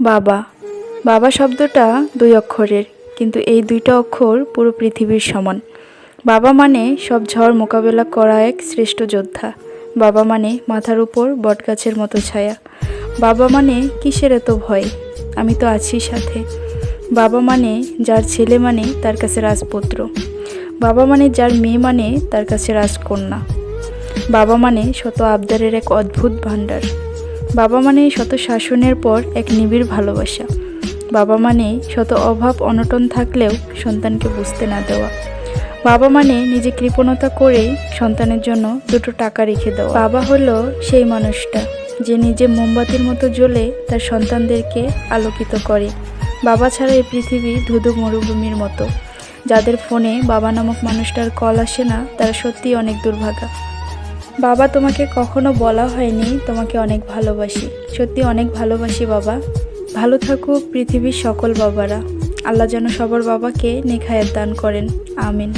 বাবা। বাবা শব্দটা দুই অক্ষরের, কিন্তু এই দুইটা অক্ষর পুরো পৃথিবীর সমান। বাবা মানে সব ঝড় মোকাবেলা করা এক শ্রেষ্ঠ যোদ্ধা। বাবা মানে মাথার উপর বটগাছের মতো ছায়া। বাবা মানে কিসের এত ভয়? আমি তো আছি সাথে। বাবা মানে যার ছেলে মানে তার কাছে রাজপুত্র। বাবা মানে যার মেয়ে মানে তার কাছে রাজকন্যা। বাবা মানে শত আবদারের এক অদ্ভুত ভাণ্ডার। বাবা মানে শত শাসনের পর এক নিবিড় ভালোবাসা। বাবা মানে শত অভাব, অনটন থাকলেও সন্তানকে বুঝতে না দেওয়া। বাবা মানে নিজে কৃপণতা করে সন্তানের জন্য দুটো টাকা রেখে দেওয়া। বাবা হলো সেই মানুষটা, যে নিজে মোমবাতির মতো জ্বলে তার সন্তানদেরকে আলোকিত করে। বাবা ছাড়া এই পৃথিবী ধুধু মরুভূমির মতো। যাদের ফোনে বাবা নামক মানুষটার কল আসে না, তারা সত্যিই অনেক দুর্ভাগা। বাবা তোমাকে কখনো বলা হয়নি, তোমাকে অনেক ভালোবাসি। সত্যি অনেক ভালোবাসি বাবা। ভালো থাকো পৃথিবীর সকল বাবারা। আল্লাহ যেন সবার বাবাকে নেখায়ের দান করেন। আমিন।